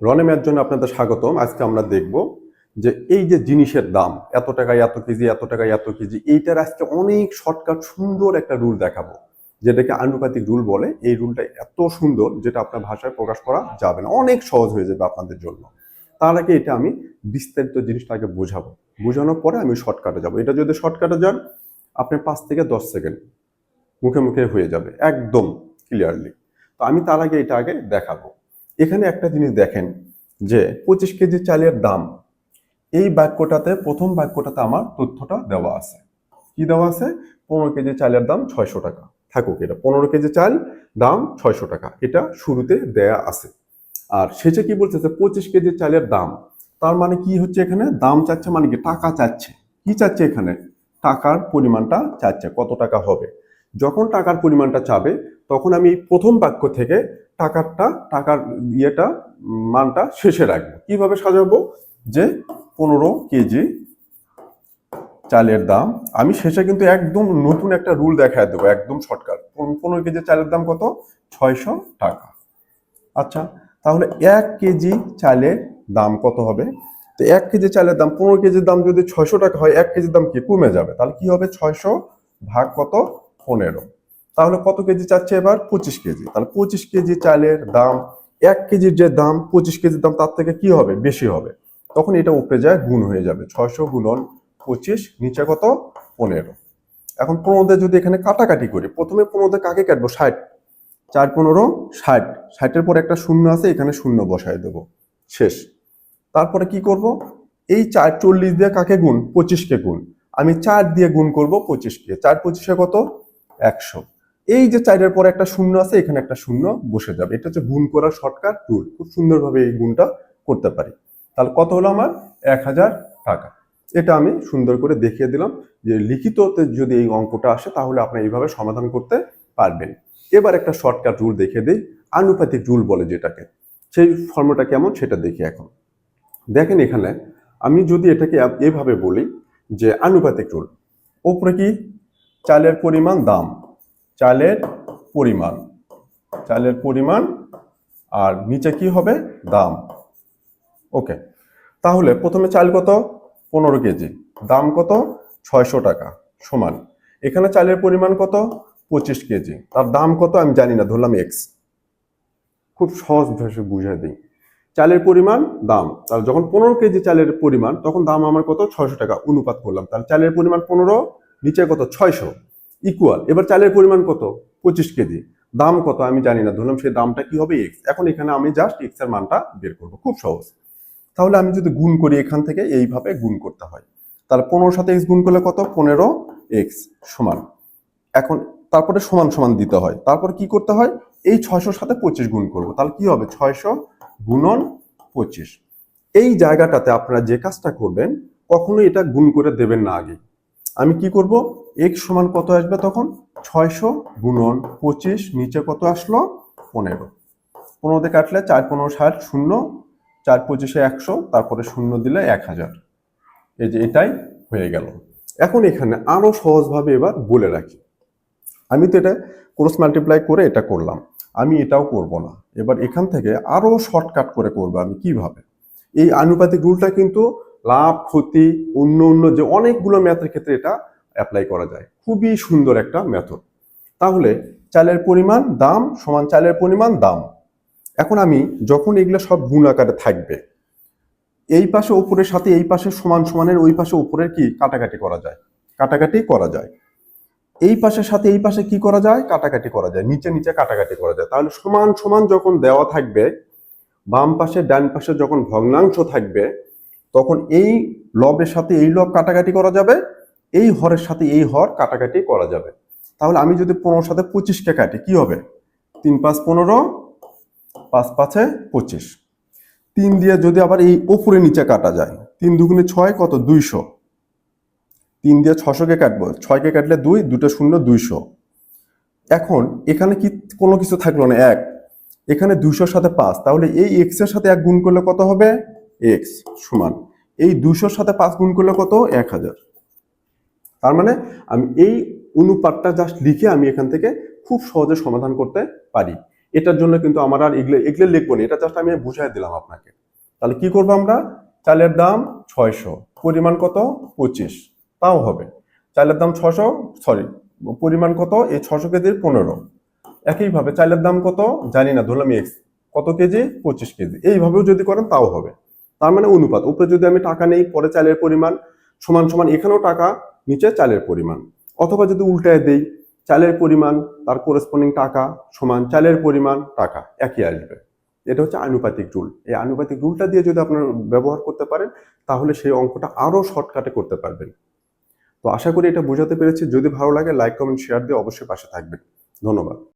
রনেমের জন্য আপনাদের স্বাগতম। আজকে আমরা দেখব যে এই যে জিনিসের দাম, এত টাকায় এত কেজি, এত টাকায় এত কেজি, এইটার আজকে অনেক শর্টকাট সুন্দর একটা রুল দেখাবো। যেটাকে আনুপাতিক রুল বলে। এই রুলটা এত সুন্দর যেটা আপনার ভাষায় প্রকাশ করা যাবে না। অনেক সহজ হয়ে যাবে আপনাদের জন্য। তার আগে এটা আমি বিস্তারিত জিনিসটাকে বোঝাবো। বোঝানোর পরে আমি শর্টকাটে যাব। এটা যদি শর্টকাটে যান, আপনি পাঁচ থেকে দশ সেকেন্ড মুখে মুখে হয়ে যাবে, একদম ক্লিয়ারলি তো আমি তার আগে এটা আগে দেখাবো। এখানে একটা জিনিস দেখেন যে পঁচিশ কেজি চালের দাম, এই বাক্যটাতে, প্রথম বাক্যটাতে আমার তথ্যটা দেওয়া আছে। কি দেওয়া আছে? পনেরো কেজি চালের দাম ছয়শো টাকা। থাকুক এটা, পনেরো কেজি চাল দাম ছয়শো টাকা। এটা শুরুতে দেয়া আছে। আর শেষে কি বলতেছে পঁচিশ কেজি চালের দাম, তার মানে কি হচ্ছে এখানে? দাম চাচ্ছে মানে কি? টাকা চাচ্ছে। কি চাচ্ছে এখানে? টাকার পরিমাণটা চাচ্ছে। কত টাকা হবে? যখন টাকার পরিমাণটা চাবে, তখন আমি প্রথম বাক্য থেকে টাকারটা, টাকার ইয়েটা, মানটা শেষে রাখব। কীভাবে সাজাবো? যে পনেরো কেজি চালের দাম। আমি শেষে কিন্তু একদম নতুন একটা রুল দেখায় দেবো, একদম শর্টকাট। পনেরো কেজি চালের দাম কত? ছয়শো টাকা। আচ্ছা তাহলে এক কেজি চালের দাম কত হবে? তো এক কেজি চালের দাম, পনেরো কেজির দাম যদি ছয়শো টাকা হয়, এক কেজির দাম কি কমে যাবে? তাহলে কি হবে? ছয়শো ভাগ কত? পনেরো। তাহলে কত কেজি চাচ্ছে এবার? পঁচিশ কেজি। তাহলে পঁচিশ কেজি চালের দাম, এক কেজির যে দাম, পঁচিশ কেজির দাম, তার থেকে কি হবে? বেশি হবে। তখন এটা উপরে যায়, গুণ হয়ে যাবে। ছয়শো গুণন পঁচিশ, নিচে কত? পনেরো। এখন পনেরোতে যদি এখানে কাটাকাটি করি, প্রথমে পনেরোতে কাকে কাটবো? ষাট। চার, পনেরো, ষাট। ষাটের পর একটা শূন্য আছে, এখানে শূন্য বসায় দেবো। শেষ। তারপরে কি করব? এই চার চল্লিশ দিয়ে কাকে গুণ? পঁচিশকে গুণ। আমি চার দিয়ে গুণ করব পঁচিশকে। চার পঁচিশে কত? একশো। এই যে চাইটার পরে একটা শূন্য আছে, এখানে একটা শূন্য বসে যাবে। এটা হচ্ছে গুণ করার শর্টকাট টুল খুব সুন্দরভাবে এই গুণটা করতে পারি। তাহলে কত হলো আমার? এক হাজার টাকা। এটা আমি সুন্দর করে দেখিয়ে দিলাম যে লিখিততে যদি এই অঙ্কটা আসে, তাহলে আপনি এইভাবে সমাধান করতে পারবেন। এবার একটা শর্টকাট রুল দেখে দিই। আনুপাতিক রুল বলে যেটাকে। সেই ফর্মটা কেমন? সেটা দেখি এখন। দেখেন এখানে আমি যদি এটাকে এভাবে বলি যে আনুপাতিক রুল ওপরে কি? চালের পরিমাণ দাম। চালের পরিমাণ চালের পরিমাণ আর নিচে কি হবে? দাম। ওকে তাহলে প্রথমে চাল কত? পনেরো কেজি। দাম কত? ছয়শো টাকা সমান। এখানে চালের পরিমাণ কত? পঁচিশ কেজি। তার দাম কত? আমি জানি না, ধরলাম এক্স খুব সহজ ভাষায় বুঝে দিই। চালের পরিমাণ, দাম। তাহলে যখন পনেরো কেজি চালের পরিমাণ, তখন দাম আমার কত? ছয়শো টাকা। অনুপাত করলাম। তাহলে চালের পরিমাণ পনেরো, নিচে কত? ছয়শো। ইকুয়াল এবার চালের পরিমাণ কত? পঁচিশ কেজি। দাম কত? আমি জানি না। ধরলাম সেই দামটা কি হবে? এক্স এখন এখানে আমি জাস্ট এক্সের মানটা বের করব। খুব সহজ। তাহলে আমি যদি গুণ করি এখান থেকে, এইভাবে গুণ করতে হয়। তাহলে পনেরোর সাথে এক্স গুণ করলে কত? পনেরো এক্স সমান। এখন তারপরে সমান সমান দিতে হয়। তারপর কি করতে হয়? এই ছয়শোর সাথে পঁচিশ গুণ করব। তাহলে কি হবে? ছয়শো গুণন পঁচিশ। এই জায়গাটাতে আপনারা যে কাজটা করবেন, কখনোই এটা গুণ করে দেবেন না আগে। আমি কি করব? এক্স সমান কত আসবে তখন? ছয়শো গুণন পঁচিশ, নিচে কত আসলো? পনেরো। পনেরোতে কাটলে চার, পনেরো, ষাট, শূন্য। চার, পঁচিশে একশো, তারপরে শূন্য দিলে এক হাজার। এই যে এটাই হয়ে গেল। এখন এখানে আরও সহজভাবে এবার বলে রাখি। আমি তো এটা ক্রস মাল্টিপ্লাই করে এটা করলাম। আমি এটাও করব না। এবার এখান থেকে আরও শর্টকাট করে করব আমি কীভাবে? এই আনুপাতিক রুলটা কিন্তু লাভ, ক্ষতি, অন্য অন্য যে অনেকগুলো ম্যাথের ক্ষেত্রে এটা অ্যাপ্লাই করা যায়। খুবই সুন্দর একটা মেথড তাহলে চালের পরিমাণ, দাম সমান চালের পরিমাণ, দাম। এখন আমি যখন এগুলো সব গুণ আকারে থাকবে, এই পাশে উপরের সাথে এই পাশে সমান সমানের ওই পাশে উপরের কি কাটাকাটি করা যায়? কাটাকাটি করা যায়। এই পাশের সাথে এই পাশে কি করা যায়? কাটাকাটি করা যায়। নিচে নিচে কাটাকাটি করা যায়। তাহলে সমান সমান যখন দেওয়া থাকবে, বাম পাশে ডান পাশে যখন ভগ্নাংশ থাকবে তখন এই লবের সাথে এই লব কাটাকাটি করা যাবে, এই হরের সাথে এই হর কাটাকাটি করা যাবে। তাহলে আমি যদি পনেরোর সাথে পঁচিশকে কাটি, কি হবে? তিন পাঁচ পনেরো, পাঁচ পাঁচে পঁচিশ। তিন দিয়ে যদি আবার এই ওপরে নিচে কাটা যায়, তিন দুগুণে ছয় কত? দুইশো। তিন দিয়ে ছশোকে কাটবো, ছয়কে কাটলে দুই, দুটো শূন্য দুইশো। এখন এখানে কি কোনো কিছু থাকল না? এক। এখানে দুইশোর সাথে পাঁচ, তাহলে এই এক্সের সাথে এক গুণ করলে কত হবে? এক্স সমান। এই দুশোর সাথে পাঁচ গুণ করলে কত? এক হাজার। তার মানে আমি এই অনুপাতটা জাস্ট লিখে আমি এখান থেকে খুব সহজে সমাধান করতে পারি। এটার জন্য কিন্তু আমার আর এগুলো এগুলো লিখব না। এটা জাস্ট আমি বুঝাই দিলাম আপনাকে। তাহলে কি করব আমরা? চালের দাম ছয়শো, পরিমাণ কত? পঁচিশ। তাও হবে। চালের দাম ছশো সরি পরিমাণ কত? এই ছশো কেজির পনেরো। একইভাবে চালের দাম কত? জানি না, ধরলাম এক্স। কত কেজি? পঁচিশ কেজি। এইভাবেও যদি করেন তাও হবে। তার মানে অনুপাত। উপরে যদি আমি টাকা নেই, পরে চালের পরিমাণ, সমান সমান এখানেও টাকা, নিচে চালের পরিমাণ। অথবা যদি উল্টায় দেই, চালের পরিমাণ, তার করেসপন্ডিং টাকা, সমান চালের পরিমাণ, টাকা, একই আসবে। এটা হচ্ছে আনুপাতিক রুল এই আনুপাতিক রুলটা দিয়ে যদি আপনারা ব্যবহার করতে পারেন, তাহলে সেই অঙ্কটা আরও শর্টকাটে করতে পারবেন। তো আশা করি এটা বোঝাতে পেরেছি। যদি ভালো লাগে লাইক কমেন্ট শেয়ার দিয়ে অবশ্যই পাশে থাকবেন। ধন্যবাদ।